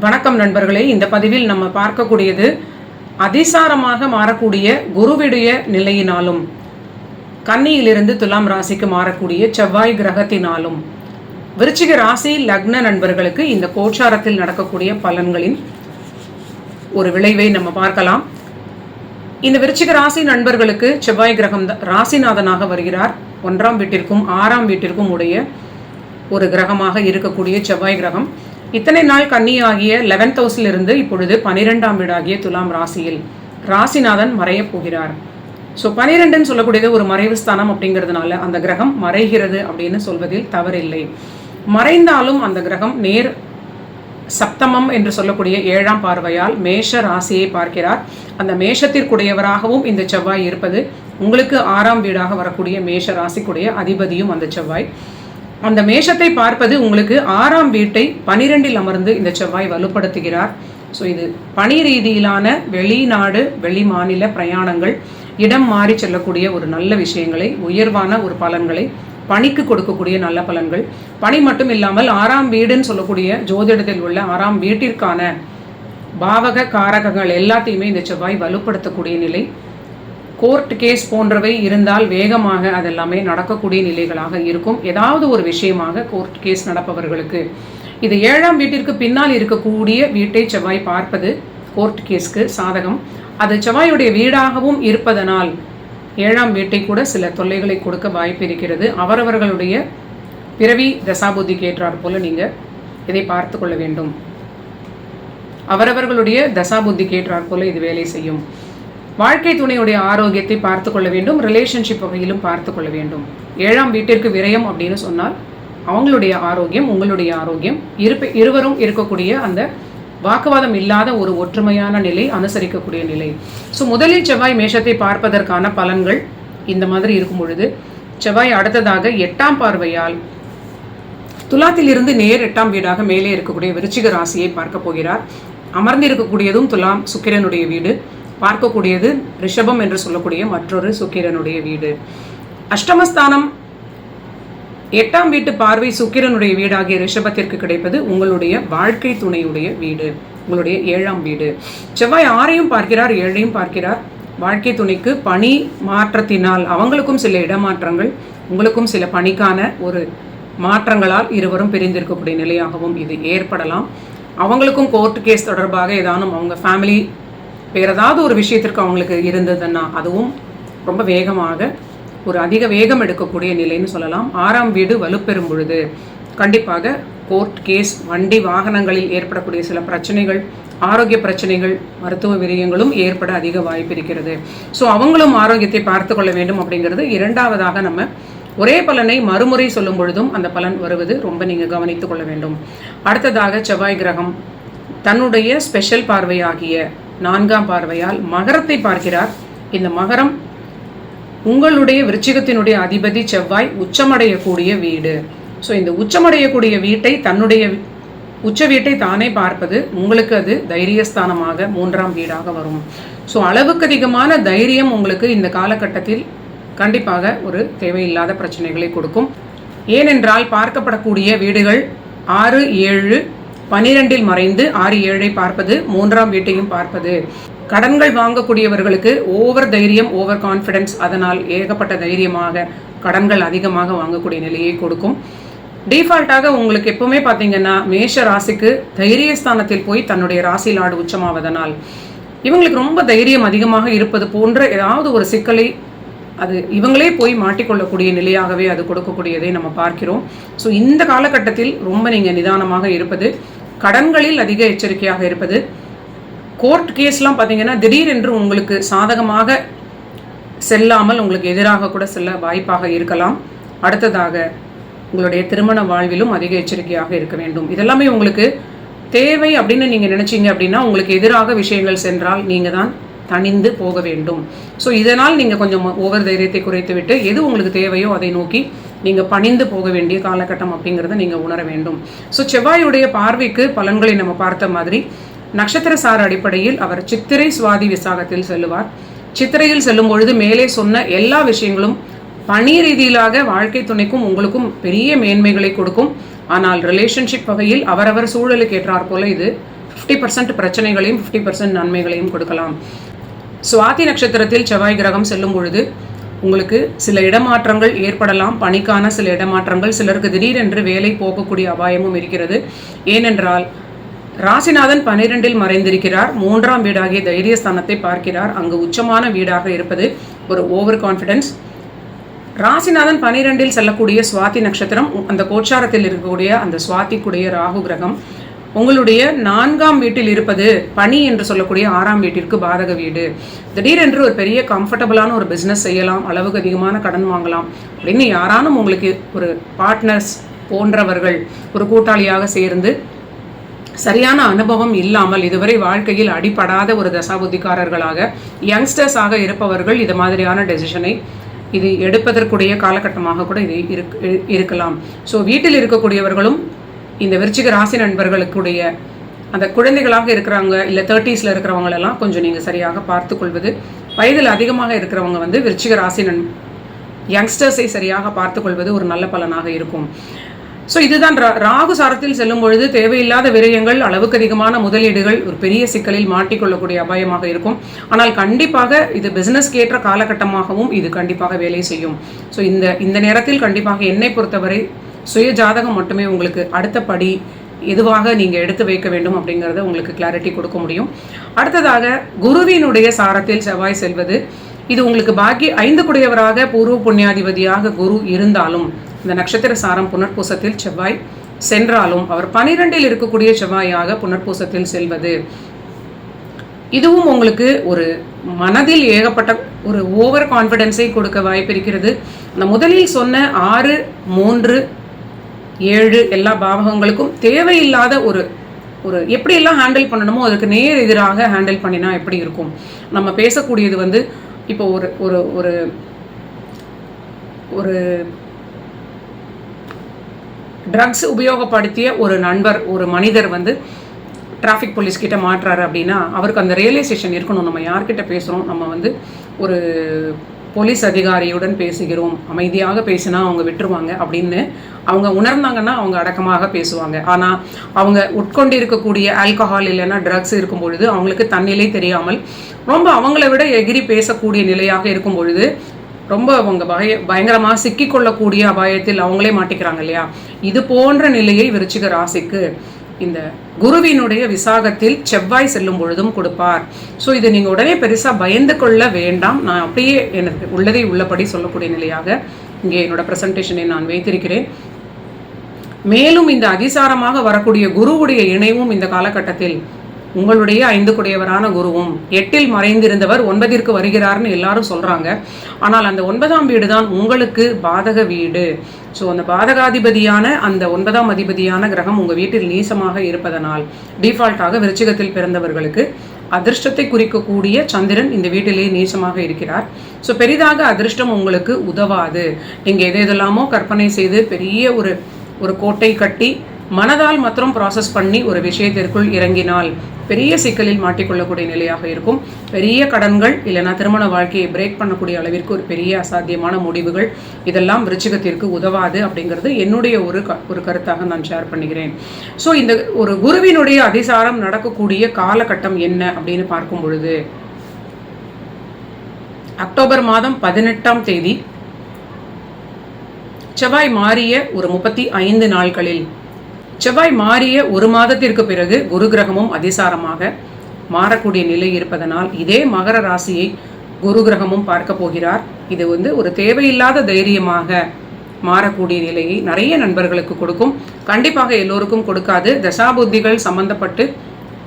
வணக்கம் நண்பர்களே. இந்த பதிவில் நம்ம பார்க்கக்கூடியது அதிசாரமாக மாறக்கூடிய குருவிடைய நிலையினாலும் கன்னியிலிருந்து துலாம் ராசிக்கு மாறக்கூடிய செவ்வாய் கிரகத்தினாலும் விருச்சிக ராசி லக்ன நண்பர்களுக்கு இந்த கோச்சாரத்தில் நடக்கக்கூடிய பலன்களின் ஒரு விளைவை நம்ம பார்க்கலாம். இந்த விருச்சிக ராசி நண்பர்களுக்கு செவ்வாய் கிரகம் த- ராசிநாதனாக வருகிறார். ஒன்றாம் வீட்டிற்கும் ஆறாம் வீட்டிற்கும் உடைய ஒரு கிரகமாக இருக்கக்கூடிய செவ்வாய் கிரகம். இத்தனை நாள் கன்னி ஆகிய லெவன்த் ஹவுஸில் இருந்து இப்பொழுது பனிரெண்டாம் வீடாகிய துலாம் ராசியில் ராசிநாதன் மறையப் போகிறார். ஸோ பனிரெண்டுன்னு சொல்லக்கூடியது ஒரு மறைவு ஸ்தானம் அப்படிங்கிறதுனால அந்த கிரகம் மறைகிறது அப்படின்னு சொல்வதில் தவறில்லை. மறைந்தாலும் அந்த கிரகம் நேர் சப்தமம் என்று சொல்லக்கூடிய ஏழாம் பார்வையால் மேஷ ராசியை பார்க்கிறார். அந்த மேஷத்திற்குடையவராகவும் இந்த செவ்வாய் இருப்பது உங்களுக்கு ஆறாம் வீடாக வரக்கூடிய மேஷ ராசிக்குடைய அதிபதியும் அந்த செவ்வாய். அந்த மேஷத்தை பார்ப்பது உங்களுக்கு ஆறாம் வீட்டை பனிரெண்டில் அமர்ந்து இந்த செவ்வாய் வலுப்படுத்துகிறார். ஸோ இது பணி ரீதியிலான வெளிநாடு வெளி மாநில பிரயாணங்கள் இடம் மாறி செல்லக்கூடிய ஒரு நல்ல விஷயங்களை உயர்வான ஒரு பலன்களை பணிக்கு கொடுக்கக்கூடிய நல்ல பலன்கள். பணி மட்டும் இல்லாமல் ஆறாம் வீடுன்னு சொல்லக்கூடிய ஜோதிடத்தில் உள்ள ஆறாம் வீட்டிற்கான பாவக காரகங்கள் எல்லாத்தையுமே இந்த செவ்வாய் வலுப்படுத்தக்கூடிய நிலை. கோர்ட் கேஸ் போன்றவை இருந்தால் வேகமாக அதெல்லாமே நடக்கக்கூடிய நிலைகளாக இருக்கும். ஏதாவது ஒரு விஷயமாக கோர்ட் கேஸ் நடப்பவர்களுக்கு. இது ஏழாம் வீட்டிற்கு பின்னால் இருக்கக்கூடிய வீட்டை செவ்வாய் பார்ப்பது கோர்ட் கேஸ்க்கு சாதகம். அது செவ்வாயுடைய வீடாகவும் இருப்பதனால் ஏழாம் வீட்டை கூட சில தொல்லைகளை கொடுக்க வாய்ப்பு இருக்கிறது. அவரவர்களுடைய பிறவி தசாபுத்திக்கு கேட்டார் போல நீங்கள் இதை பார்த்து கொள்ள வேண்டும். அவரவர்களுடைய தசாபுத்திக்கு கேட்டார் போல இது வேலை செய்யும். வாழ்க்கை துணையுடைய ஆரோக்கியத்தை பார்த்து கொள்ள வேண்டும் ரிலேஷன்ஷிப் வகையிலும் பார்த்து கொள்ள வேண்டும். ஏழாம் வீட்டிற்கு விரயம் அப்படின்னு சொன்னால் அவங்களுடைய ஆரோக்கியம் உங்களுடைய ஆரோக்கியம் இருப்ப இருவரும் இருக்கக்கூடிய அந்த வாக்குவாதம் இல்லாத ஒரு ஒற்றுமையான நிலை அனுசரிக்கக்கூடிய நிலை. ஸோ முதலில் செவ்வாய் மேஷத்தை பார்ப்பதற்கான பலன்கள் இந்த மாதிரி இருக்கும் பொழுது செவ்வாய் அடுத்ததாக எட்டாம் பார்வையால் துலாத்தில் இருந்து நேர் எட்டாம் வீடாக மேலே இருக்கக்கூடிய விருச்சிக ராசியை பார்க்க போகிறார். அமர்ந்து இருக்கக்கூடியதும் துலாம் சுக்கிரனுடைய வீடு. பார்க்கக்கூடியது ரிஷபம் என்று சொல்லக்கூடிய மற்றொரு சுக்கிரனுடைய வீடு. அஷ்டமஸ்தானம் எட்டாம் வீட்டு பார்வை சுக்கிரனுடைய வீடாகிய ரிஷபத்திற்கு கிடைப்பது உங்களுடைய வாழ்க்கை துணையுடைய வீடு உங்களுடைய ஏழாம் வீடு. செவ்வாய் ஆறையும் பார்க்கிறார் ஏழையும் பார்க்கிறார். வாழ்க்கை துணைக்கு பணி மாற்றத்தினால் அவங்களுக்கும் சில இடமாற்றங்கள் உங்களுக்கும் சில பணிக்கான ஒரு மாற்றங்களால் இருவரும் பிரிந்திருக்கக்கூடிய நிலையாகவும் இது ஏற்படலாம். அவங்களுக்கும் கோர்ட் கேஸ் தொடர்பாக ஏதானும் அவங்க ஃபேமிலி வேறு ஏதாவது ஒரு விஷயத்திற்கு அவங்களுக்கு இருந்ததுன்னா அதுவும் ரொம்ப வேகமாக ஒரு அதிக வேகம் எடுக்கக்கூடிய நிலைன்னு சொல்லலாம். ஆறாம் வீடு வலுப்பெறும் பொழுது கண்டிப்பாக கோர்ட் கேஸ் வண்டி வாகனங்களில் ஏற்படக்கூடிய சில பிரச்சனைகள் ஆரோக்கிய பிரச்சனைகள் மருத்துவ விரயங்களும் ஏற்பட அதிக வாய்ப்பு இருக்கிறது. ஸோ அவங்களும் ஆரோக்கியத்தை பார்த்து கொள்ள வேண்டும் அப்படிங்கிறது இரண்டாவதாக நம்ம ஒரே பலனை மறுமுறை சொல்லும் பொழுதும் அந்த பலன் வருவது ரொம்ப நீங்கள் கவனித்துக் கொள்ள வேண்டும். அடுத்ததாக செவ்வாய் கிரகம் தன்னுடைய ஸ்பெஷல் பார்வையாகிய நான்காம் பார்வையால் மகரத்தை பார்க்கிறார். இந்த மகரம் உங்களுடைய விருச்சிகத்தினுடைய அதிபதி செவ்வாய் உச்சமடையக்கூடிய வீடு. ஸோ இந்த உச்சமடையக்கூடிய வீட்டை தன்னுடைய உச்ச வீட்டை தானே பார்ப்பது உங்களுக்கு அது தைரியஸ்தானமாக மூன்றாம் வீடாக வரும். ஸோ அளவுக்கு அதிகமான தைரியம் உங்களுக்கு இந்த காலகட்டத்தில் கண்டிப்பாக ஒரு தேவையில்லாத பிரச்சனைகளை கொடுக்கும். ஏனென்றால் பார்க்கப்படக்கூடிய வீடுகள் ஆறு ஏழு பனிரெண்டில் மறைந்து ஆறு ஏழை பார்ப்பது மூன்றாம் வீட்டையும் பார்ப்பது. கடன்கள் வாங்கக்கூடியவர்களுக்கு ஓவர் தைரியம் ஓவர் கான்ஃபிடன்ஸ். அதனால் ஏகப்பட்ட தைரியமாக கடன்கள் அதிகமாக வாங்கக்கூடிய நிலையை கொடுக்கும். டிஃபால்ட்டாக உங்களுக்கு எப்பவுமே பார்த்தீங்கன்னா மேஷ ராசிக்கு தைரியஸ்தானத்தில் போய் தன்னுடைய ராசியில் ஆடு உச்சமாவதனால் இவங்களுக்கு ரொம்ப தைரியம் அதிகமாக இருப்பது போன்ற ஏதாவது ஒரு சிக்கலை அது இவங்களே போய் மாட்டிக்கொள்ளக்கூடிய நிலையாகவே அது கொடுக்கக்கூடியதை நம்ம பார்க்கிறோம். ஸோ இந்த காலகட்டத்தில் ரொம்ப நீங்கள் நிதானமாக இருப்பது கடன்களில் அதிக எச்சரிக்கையாக இருப்பது. கோர்ட் கேஸ்லாம் பார்த்தீங்கன்னா திடீரென்று உங்களுக்கு சாதகமாக செல்லாமல் உங்களுக்கு எதிராக கூட செல்ல வாய்ப்பாக இருக்கலாம். அடுத்ததாக உங்களுடைய திருமண வாழ்விலும் அதிக எச்சரிக்கையாக இருக்க வேண்டும். இதெல்லாமே உங்களுக்கு தேவை அப்படின்னு நீங்கள் நினச்சிங்க அப்படின்னா உங்களுக்கு எதிராக விஷயங்கள் சென்றால் நீங்கள் தான் தணிந்து போக வேண்டும். ஸோ இதனால் நீங்கள் கொஞ்சம் ஓவர் தைரியத்தை குறைத்து விட்டு எது உங்களுக்கு தேவையோ அதை நோக்கி நீங்கள் பணிந்து போக வேண்டிய காலகட்டம் அப்படிங்கிறத நீங்கள் உணர வேண்டும். ஸோ செவ்வாயுடைய பார்வைக்கு பலன்களை நம்ம பார்த்த மாதிரி நட்சத்திர சார அடிப்படையில் அவர் சித்திரை சுவாதி விசாகத்தில் செல்லுவார். சித்திரையில் செல்லும் பொழுது மேலே சொன்ன எல்லா விஷயங்களும் பணி ரீதியிலாக வாழ்க்கை துணைக்கும் உங்களுக்கும் பெரிய மேன்மைகளை கொடுக்கும். ஆனால் ரிலேஷன்ஷிப் வகையில் அவரவர் சூழலுக்கு ஏற்றார் போல இது ஃபிஃப்டி பர்சன்ட் பிரச்சனைகளையும் ஃபிஃப்டி பர்சன்ட் நன்மைகளையும் கொடுக்கலாம். சுவாதி நட்சத்திரத்தில் செவ்வாய் கிரகம் செல்லும் பொழுது உங்களுக்கு சில இடமாற்றங்கள் ஏற்படலாம் பணிக்கான சில இடமாற்றங்கள் சிலருக்கு திடீரென்று வேலை போகக்கூடிய அபாயமும் இருக்கிறது. ஏனென்றால் ராசிநாதன் பனிரெண்டில் மறைந்திருக்கிறார் மூன்றாம் வீடாகிய தைரியஸ்தானத்தை பார்க்கிறார் அங்கு உச்சமான வீடாக இருப்பது ஒரு ஓவர் கான்ஃபிடென்ஸ் ராசிநாதன் பனிரெண்டில் செல்லக்கூடிய சுவாதி நட்சத்திரம் அந்த கோச்சாரத்தில் இருக்கக்கூடிய அந்த சுவாதிக்குடைய ராகு கிரகம் உங்களுடைய நான்காம் வீட்டில் இருப்பது பணி என்று சொல்லக்கூடிய ஆறாம் வீட்டிற்கு பாதக வீடு. திடீரென்று ஒரு பெரிய கம்ஃபர்டபுளான ஒரு பிஸ்னஸ் செய்யலாம் அளவுக்கு அதிகமான கடன் வாங்கலாம் அப்படின்னு யாரானும் உங்களுக்கு ஒரு பார்ட்னர்ஸ் போன்றவர்கள் ஒரு கூட்டாளியாக சேர்ந்து சரியான அனுபவம் இல்லாமல் இதுவரை வாழ்க்கையில் அடிபடாத ஒரு தசாபுத்திக்காரர்களாக யங்ஸ்டர்ஸாக இருப்பவர்கள் இது மாதிரியான டெசிஷனை இது எடுப்பதற்குடைய காலகட்டமாக கூட இது இருக்கலாம். ஸோ வீட்டில் இருக்கக்கூடியவர்களும் இந்த விருச்சிக ராசி நண்பர்களுக்குடைய அந்த குழந்தைகளாக இருக்கிறவங்க இல்லை தேர்ட்டிஸில் இருக்கிறவங்களெல்லாம் கொஞ்சம் நீங்கள் சரியாக பார்த்து கொள்வது வயதில் அதிகமாக இருக்கிறவங்க வந்து விருச்சிக ராசி நண் யங்ஸ்டர்ஸை சரியாக பார்த்து கொள்வது ஒரு நல்ல பலனாக இருக்கும். ஸோ இதுதான் ராகு சாரத்தில் செல்லும் பொழுது தேவையில்லாத விரயங்கள் அளவுக்கு அதிகமான முதலீடுகள் ஒரு பெரிய சிக்கலில் மாட்டிக்கொள்ளக்கூடிய அபாயமாக இருக்கும். ஆனால் கண்டிப்பாக இது பிஸ்னஸ்க்கு ஏற்ற காலகட்டமாகவும் இது கண்டிப்பாக வேலை செய்யும். ஸோ இந்த இந்த நேரத்தில் கண்டிப்பாக என்னை பொறுத்தவரை சுய ஜாதகம் மட்டுமே உங்களுக்கு அடுத்த படி எதுவாக நீங்கள் எடுத்து வைக்க வேண்டும் அப்படிங்கிறத உங்களுக்கு கிளாரிட்டி கொடுக்க முடியும். அடுத்ததாக குருவினுடைய சாரத்தில் செவ்வாய் செல்வது. இது உங்களுக்கு பாக்கி ஐந்து குடையவராக பூர்வ புண்ணியாதிபதியாக குரு இருந்தாலும் இந்த நட்சத்திர சாரம் புனர்பூசத்தில் செவ்வாய் சென்றாலும் அவர் பனிரெண்டில் இருக்கக்கூடிய செவ்வாயாக புனர்பூசத்தில் செல்வது. இதுவும் உங்களுக்கு ஒரு மனதில் ஏகப்பட்ட ஒரு ஓவர் கான்ஃபிடென்ஸை கொடுக்க வாய்ப்பு இருக்கிறது அந்த முதலில் சொன்ன ஆறு மூன்று ஏழு எல்லா பாவகங்களுக்கும் தேவையில்லாத ஒரு ஒரு எப்படியெல்லாம் ஹேண்டில் பண்ணணுமோ அதுக்கு நேர் எதிராக ஹேண்டில் பண்ணினா எப்படி இருக்கும்? நம்ம பேசக்கூடியது வந்து இப்போ ஒரு ஒரு ஒரு ஒரு ட்ரக்ஸ் உபயோகப்படுத்திய ஒரு நண்பர் ஒரு மனிதர் வந்து டிராஃபிக் போலீஸ் கிட்ட மாட்டுறாரு அப்படின்னா அவருக்கு அந்த ரியலைசேஷன் இருக்கணும். நம்ம யார்கிட்ட பேசுகிறோம் நம்ம வந்து ஒரு போலீஸ் அதிகாரியுடன் பேசுகிறோம். அமைதியாக பேசினா அவங்க விட்டுருவாங்க அப்படின்னு அவங்க உணர்ந்தாங்கன்னா அவங்க அடக்கமாக பேசுவாங்க. ஆனால் அவங்க உட்கொண்டு இருக்கக்கூடிய ஆல்கஹால் இல்லைன்னா ட்ரக்ஸ் இருக்கும் பொழுது அவங்களுக்கு தன்னிலை தெரியாமல் ரொம்ப அவங்கள விட எகிரி பேசக்கூடிய நிலையாக இருக்கும் பொழுது ரொம்ப அவங்க பய பயங்கரமாக சிக்கிக்கொள்ளக்கூடிய அபாயத்தில் அவங்களே மாட்டிக்கிறாங்க இல்லையா? இது போன்ற நிலையை விருச்சிக ராசிக்கு இந்த குருவினுடைய விசாகத்தில் செவ்வாய் செல்லும் பொழுதும் கொடுப்பார். ஸோ இதை நீங்கள் உடனே பெருசாக பயந்து கொள்ள வேண்டாம். நான் அப்படியே எனக்கு உள்ளதை உள்ளபடி சொல்லக்கூடிய நிலையாக இங்கே என்னோட ப்ரெசன்டேஷனை நான் வைத்திருக்கிறேன். மேலும் இந்த அதிசாரமாக வரக்கூடிய குருவுடைய இணைவும் இந்த காலகட்டத்தில் உங்களுடைய ஐந்து குடையவரான குருவும் எட்டில் மறைந்திருந்தவர் ஒன்பதிற்கு வருகிறார்னு எல்லாரும் சொல்கிறாங்க ஆனால் அந்த ஒன்பதாம் வீடு தான் உங்களுக்கு பாதக வீடு. ஸோ அந்த பாதகாதிபதியான அந்த ஒன்பதாம் அதிபதியான கிரகம் உங்கள் வீட்டில் நீசமாக இருப்பதனால் டிஃபால்ட்டாக விருச்சிகத்தில் பிறந்தவர்களுக்கு அதிர்ஷ்டத்தை குறிக்கக்கூடிய சந்திரன் இந்த வீட்டிலே நீசமாக இருக்கிறார். ஸோ பெரிதாக அதிர்ஷ்டம் உங்களுக்கு உதவாது. நீங்கள் எது எதெல்லாமோ கற்பனை செய்து பெரிய ஒரு ஒரு கோட்டை கட்டி மனதால் மாத்திரம் ப்ராசஸ் பண்ணி ஒரு விஷயத்திற்குள் இறங்கினால் பெரிய சிக்கலில் மாட்டிக்கொள்ளக்கூடிய நிலையாக இருக்கும். பெரிய கடன்கள் இல்லைனா திருமண வாழ்க்கையை பிரேக் பண்ணக்கூடிய அளவிற்கு ஒரு பெரிய அசாத்தியமான முடிவுகள் இதெல்லாம் விருச்சிகத்திற்கு உதவாது அப்படிங்கிறது என்னுடைய ஒரு க ஒரு கருத்தாக நான் ஷேர் பண்ணுகிறேன் ஸோ இந்த ஒரு குருவினுடைய அதிசாரம் நடக்கக்கூடிய காலகட்டம் என்ன அப்படின்னு பார்க்கும் பொழுது அக்டோபர் மாதம் பதினெட்டாம் தேதி செவ்வாய் மாறிய ஒரு முப்பத்தி ஐந்து நாட்களில் செவ்வாய் மாறிய ஒரு மாதத்திற்கு பிறகு குரு கிரகமும் அதிசாரமாக மாறக்கூடிய நிலை இருப்பதனால் இதே மகர ராசியை குரு கிரகமும் பார்க்க போகிறார். இது வந்து ஒரு தேவையில்லாத தைரியமாக மாறக்கூடிய நிலையை நிறைய நண்பர்களுக்கு கொடுக்கும். கண்டிப்பாக எல்லோருக்கும் கொடுக்காது. தசாபுத்திகள் சம்பந்தப்பட்டு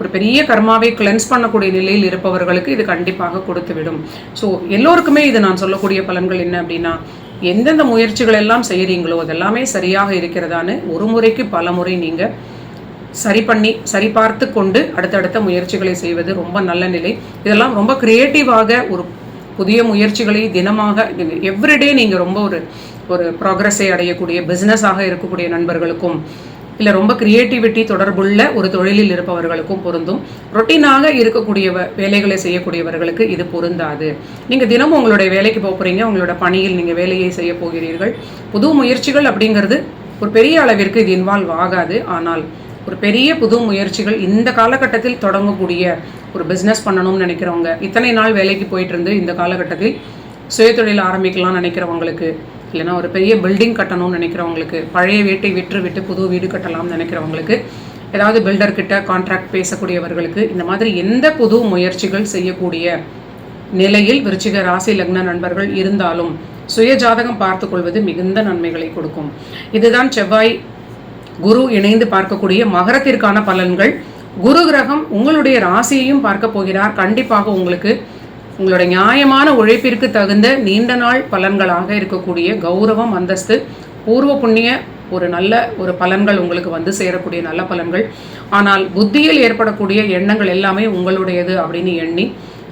ஒரு பெரிய கர்மாவை கிளென்ஸ் பண்ணக்கூடிய நிலையில் இருப்பவர்களுக்கு இது கண்டிப்பாக கொடுத்துவிடும். ஸோ எல்லோருக்குமே இது நான் சொல்லக்கூடிய பலன்கள் என்ன அப்படின்னா எந்தெந்த முயற்சிகள் எல்லாம் செய்கிறீங்களோ அதெல்லாமே சரியாக இருக்கிறதான்னு ஒரு முறைக்கு பல முறை நீங்கள் சரி பண்ணி சரி பார்த்து கொண்டு அடுத்தடுத்த முயற்சிகளை செய்வது ரொம்ப நல்ல நிலை. இதெல்லாம் ரொம்ப க்ரியேட்டிவாக ஒரு புதிய முயற்சிகளை தினமாக எவ்ரிடே நீங்கள் ரொம்ப ஒரு ஒரு ப்ராக்ரஸை அடையக்கூடிய பிஸ்னஸாக இருக்கக்கூடிய நண்பர்களுக்கும் இல்லை ரொம்ப கிரியேட்டிவிட்டி தொடர்புள்ள ஒரு தொழிலில் இருப்பவர்களுக்கும் பொருந்தும். ரொட்டீனாக இருக்கக்கூடிய வேலைகளை செய்யக்கூடியவர்களுக்கு இது பொருந்தாது. நீங்கள் தினமும் உங்களுடைய வேலைக்கு போக போகிறீங்க உங்களோட பணியில் நீங்கள் வேலையை செய்ய போகிறீர்கள். புது முயற்சிகள் அப்படிங்கிறது ஒரு பெரிய அளவிற்கு இது இன்வால்வ் ஆகாது. ஆனால் ஒரு பெரிய புது முயற்சிகள் இந்த காலகட்டத்தில் தொடங்கக்கூடிய ஒரு பிஸ்னஸ் பண்ணணும்னு நினைக்கிறவங்க இத்தனை நாள் வேலைக்கு போயிட்டு இருந்து இந்த காலகட்டத்தில் சுயதொழில் ஆரம்பிக்கலாம்னு நினைக்கிறவங்களுக்கு இல்லைனா ஒரு பெரிய பில்டிங் கட்டணும்னு நினைக்கிறவங்களுக்கு பழைய வீட்டை விற்று விட்டு புது வீடு கட்டலாம்னு நினைக்கிறவங்களுக்கு ஏதாவது பில்டர்கிட்ட கான்ட்ராக்ட் பேசக்கூடியவர்களுக்கு இந்த மாதிரி எந்த புது முயற்சிகள் செய்யக்கூடிய நிலையில் விருச்சிக ராசி லக்ன நண்பர்கள் இருந்தாலும் சுய ஜாதகம் பார்த்து கொள்வது மிகுந்த நன்மைகளை கொடுக்கும். இதுதான் செவ்வாய் குரு இணைந்து பார்க்கக்கூடிய மகரத்திற்கான பலன்கள். குரு கிரகம் உங்களுடைய ராசியையும் பார்க்க போகிறார். கண்டிப்பாக உங்களுக்கு உங்களுடைய நியாயமான உழைப்பிற்கு தகுந்த நீண்ட நாள் பலன்களாக இருக்கக்கூடிய கௌரவம் அந்தஸ்து பூர்வ புண்ணிய ஒரு நல்ல ஒரு பலன்கள் உங்களுக்கு வந்து சேரக்கூடிய நல்ல பலன்கள். ஆனால் புத்தியில் ஏற்படக்கூடிய எண்ணங்கள் எல்லாமே உங்களுடையது அப்படின்னு எண்ணி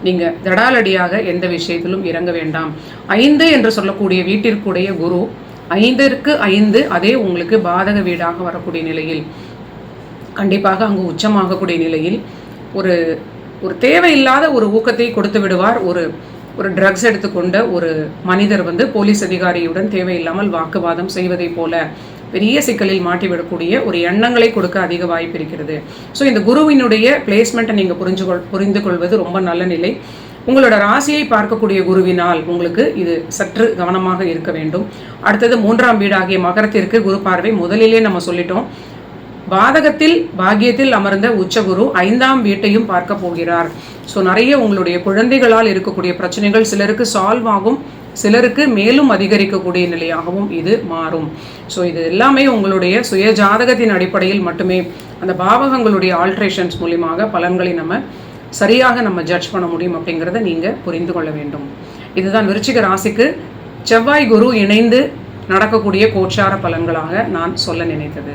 நீங்கள் தடாலடியாக எந்த விஷயத்திலும் இறங்க வேண்டாம். ஐந்து என்று சொல்லக்கூடிய வீட்டிற்குடைய குரு ஐந்திற்கு ஐந்து அதே உங்களுக்கு பாதக வீடாக வரக்கூடிய நிலையில். கண்டிப்பாக அங்கு உச்சமாகக்கூடிய நிலையில் ஒரு ஒரு தேவையில்லாத ஒரு ஊக்கத்தை கொடுத்து விடுவார். ஒரு ஒரு ட்ரக்ஸ் எடுத்துக்கொண்ட ஒரு மனிதர் வந்து போலீஸ் அதிகாரியுடன் தேவையில்லாமல் வாக்குவாதம் செய்வதைப் போல பெரிய சிக்கலில் மாட்டிவிடக்கூடிய ஒரு எண்ணங்களை கொடுக்க அதிக வாய்ப்பு இருக்கிறது. ஸோ இந்த குருவினுடைய பிளேஸ்மெண்ட்டை நீங்கள் புரிஞ்சு கொள் புரிந்து கொள்வது ரொம்ப நல்ல நிலை. உங்களோட ராசியை பார்க்கக்கூடிய குருவினால் உங்களுக்கு இது சற்று கவனமாக இருக்க வேண்டும். அடுத்தது மூன்றாம் வீடாகிய மகரத்திற்கு குரு பார்வை முதலிலே நம்ம சொல்லிட்டோம். பாதகத்தில் பாக்கியத்தில் அமர்ந்த உச்சகுரு ஐந்தாம் வீட்டையும் பார்க்க போகிறார். ஸோ நிறைய உங்களுடைய குழந்தைகளால் இருக்கக்கூடிய பிரச்சனைகள் சிலருக்கு சால்வ் ஆகும் சிலருக்கு மேலும் அதிகரிக்கக்கூடிய நிலையாகவும் இது மாறும். ஸோ இது எல்லாமே உங்களுடைய சுய ஜாதகத்தின் அடிப்படையில் மட்டுமே. அந்த பாவகங்களுடைய ஆல்ட்ரேஷன்ஸ் மூலியமாக பலன்களை நம்ம சரியாக நம்ம ஜட்ஜ் பண்ண முடியும் அப்படிங்கிறத நீங்கள் புரிந்து கொள்ள வேண்டும். இதுதான் விருச்சிக ராசிக்கு செவ்வாய் குரு இணைந்து நடக்கக்கூடிய கோச்சார பலன்களாக நான் சொல்ல நினைத்தது.